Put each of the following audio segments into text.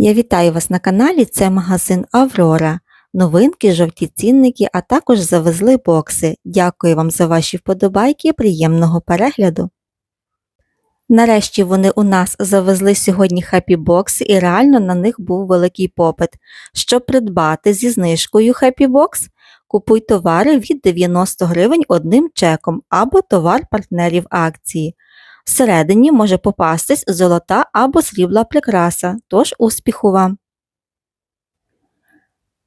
Я вітаю вас на каналі. Це магазин Аврора. Новинки, жовті цінники, а також завезли бокси. Дякую вам за ваші вподобайки. Приємного перегляду. Нарешті вони у нас завезли сьогодні хеппі бокси і реально на них був великий попит. Щоб придбати зі знижкою хеппі бокс, купуй товари від 90 гривень одним чеком або товар партнерів акції. Всередині може попастись золота або срібла прикраса, тож успіху вам!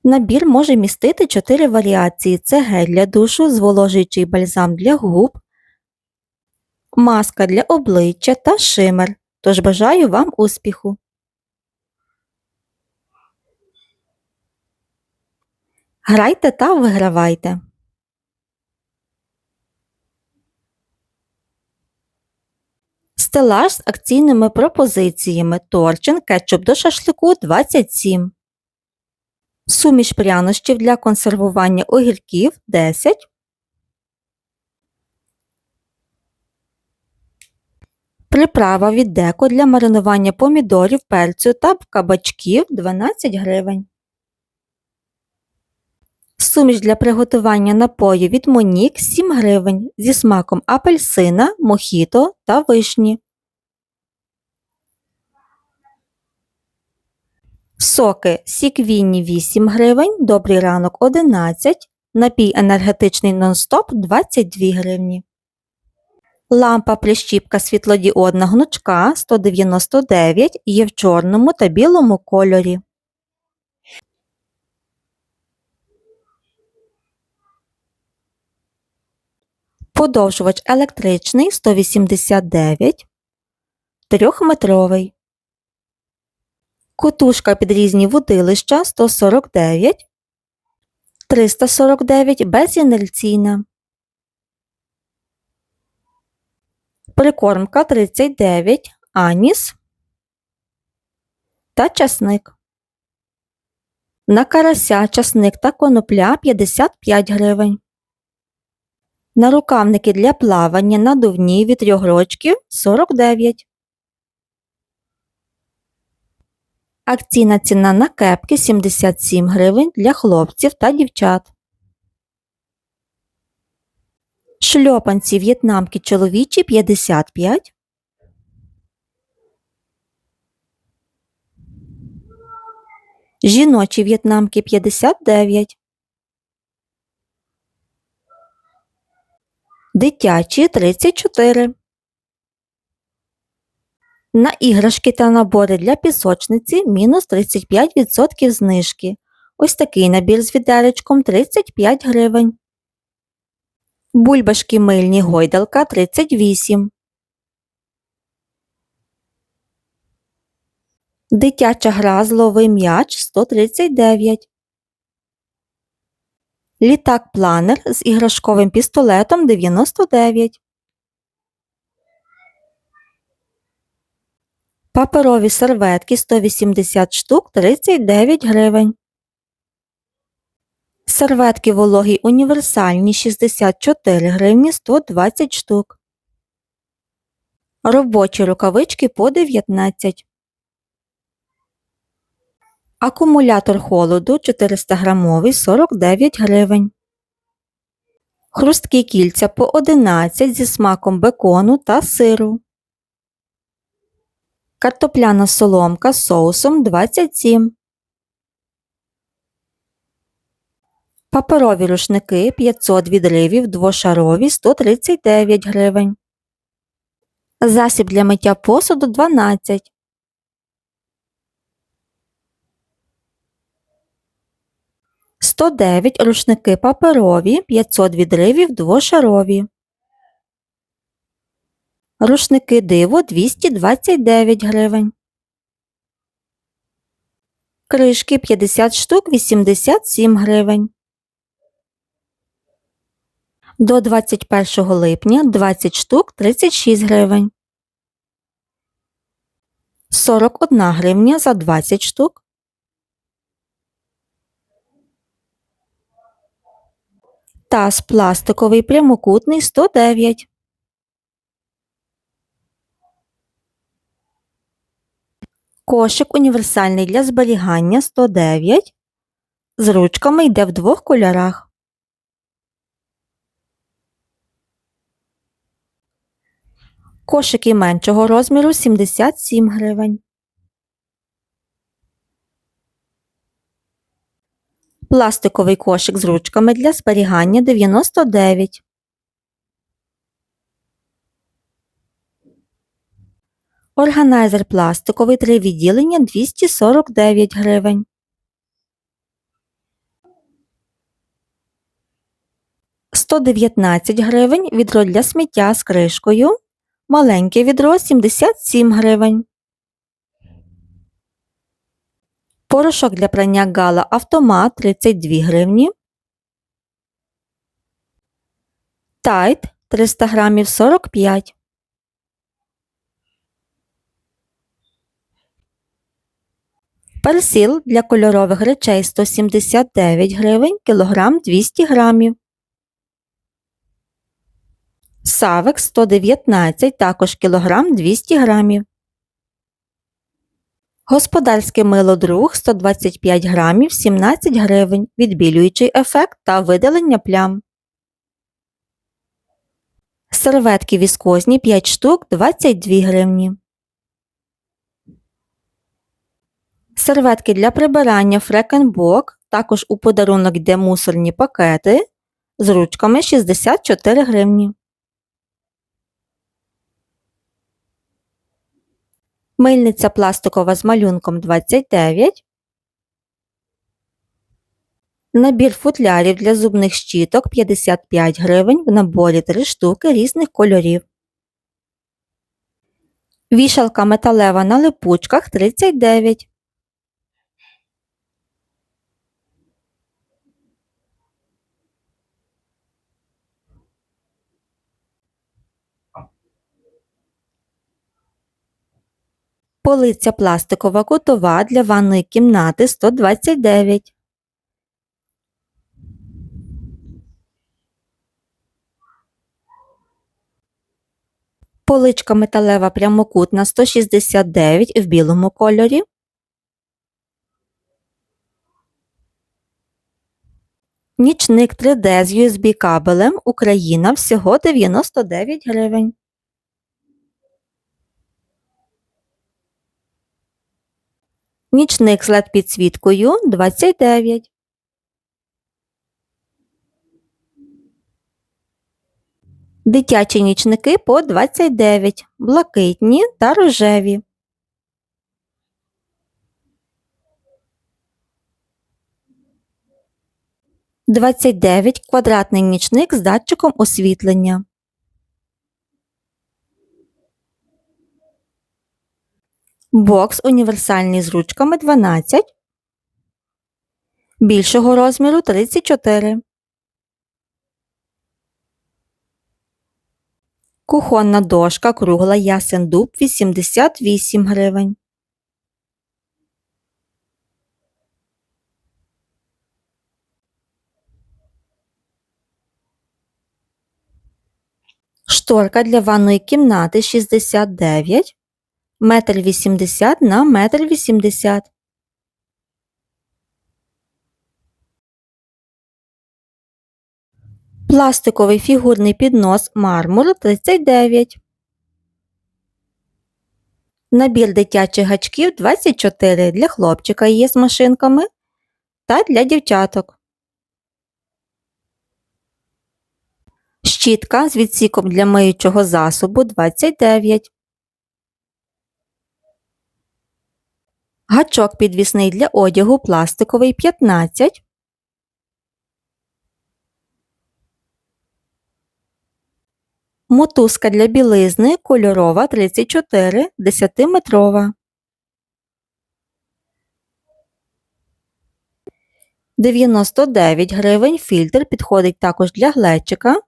Набір може містити 4 варіації: це гель для душу, зволожуючий бальзам для губ, маска для обличчя та шимер. Тож бажаю вам успіху! Грайте та вигравайте! Стелаж з акційними пропозиціями Торчин кетчуп до шашлику 27. Суміш прянощів для консервування огірків 10. Приправа від деко для маринування помідорів, перцю та кабачків 12 гривень. Суміш для приготування напою від Монік 7 гривень зі смаком апельсина, мохіто та вишні. Соки Сіквінні 8 гривень, добрий ранок 11, напій енергетичний нон-стоп 22 гривні. Лампа прищіпка світлодіодна гнучка 199 є в чорному та білому кольорі. Подовжувач електричний 189, трьохметровий. Котушка під різні водилища 149, 349 безінерційна. Прикормка 39, аніс та часник. На карася часник та конопля 55 гривень. Нарукавники для плавання надувні від трьох рочків 49. Акційна ціна на кепки 77 гривень для хлопців та дівчат. Шльопанці в'єтнамки чоловічі 55. Жіночі в'єтнамки 59. Дитячі 34. На іграшки та набори для пісочниці мінус 35% знижки. Ось такий набір з відеречком 35 гривень. Бульбашки мильні гойдалка 38. Дитяча гра зловий м'яч 139. Літак планер з іграшковим пістолетом 99. Паперові серветки 180 штук 39 гривень. Серветки вологі універсальні 64 гривні 120 штук. Робочі рукавички по 19. Акумулятор холоду 400 грамовий 49 гривень. Хрусткі кільця по 11 зі смаком бекону та сиру. Картопляна соломка з соусом 27. Паперові рушники 500 відривів двошарові 139 гривень. Засіб для миття посуду 12. Сто дев'ять рушники паперові 500 відривів двошарові. Рушники диво 229 гривень. Кришки 50 штук 87 гривень. До 21 липня 20 штук 36 гривень. 41 гривня за 20 штук. Таз пластиковий прямокутний 109. Кошик універсальний для зберігання 109. З ручками йде в двох кольорах. Кошики меншого розміру 77 гривень. Пластиковий кошик з ручками для зберігання 99. Органайзер пластиковий три відділення 249 гривень. Сто дев'ятнадцять гривень відро для сміття з кришкою. Маленьке відро 77 гривень. Порошок для прання гала автомат 32 гривні. Тайт 300 грамів 45. Персил для кольорових речей 179 гривень, кілограм 200 грамів. Савек 119, також кілограм 200 грамів. Господарське мило друг 125 грамів 17 гривень, відбілюючий ефект та видалення плям. Серветки віскозні 5 штук 22 гривні. Серветки для прибирання фрекенбок, також у подарунок йде мусорні пакети з ручками 64 гривні. Мильниця пластикова з малюнком 29. Набір футлярів для зубних щіток 55 гривень в наборі 3 штуки різних кольорів. Вішалка металева на липучках 39. Полиця пластикова кутова для ванної кімнати 129. Поличка металева прямокутна 169 в білому кольорі. Нічник 3D з USB кабелем Україна всього 99 гривень. Нічник з LED підсвіткою 29. Дитячі нічники по 29, блакитні та рожеві. Двадцять дев'ять квадратний нічник з датчиком освітлення. Бокс універсальний з ручками 12. Більшого розміру 34. Кухонна дошка кругла ясен дуб 88 гривень. Шторка для ванної кімнати 69 метр вісімдесят на метр вісімдесят. Пластиковий фігурний піднос мармур 39. Набір дитячих гачків 24 для хлопчика є з машинками та для дівчаток. Щітка з відсіком для миючого засобу 29. Гачок підвісний для одягу пластиковий 15. Мотузка для білизни кольорова 34 10-метрова. 99 гривень фільтр підходить також для глечика.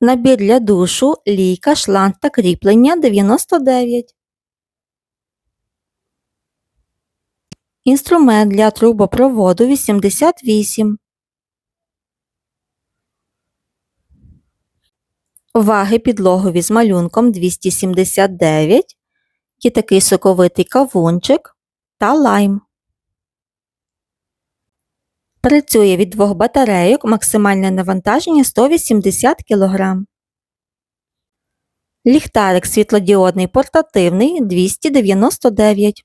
Набір для душу, лійка, шланг та кріплення 99. Інструмент для трубопроводу 88. Ваги підлогові з малюнком 279. Є соковитий кавунчик та лайм. Працює від двох батарейок, максимальне навантаження 180 кг. Ліхтарик світлодіодний портативний 299.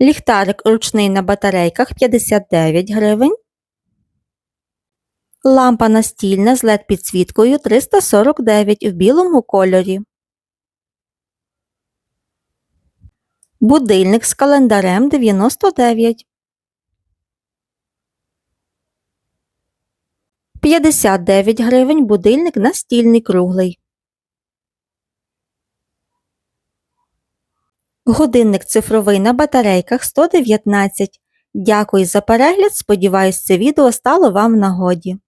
Ліхтарик ручний на батарейках 59 гривень. Лампа настільна з LED підсвіткою 349 в білому кольорі. Будильник з календарем 99. 59 гривень будильник настільний круглий. Годинник цифровий на батарейках 119. Дякую за перегляд. Сподіваюсь, це відео стало вам в нагоді.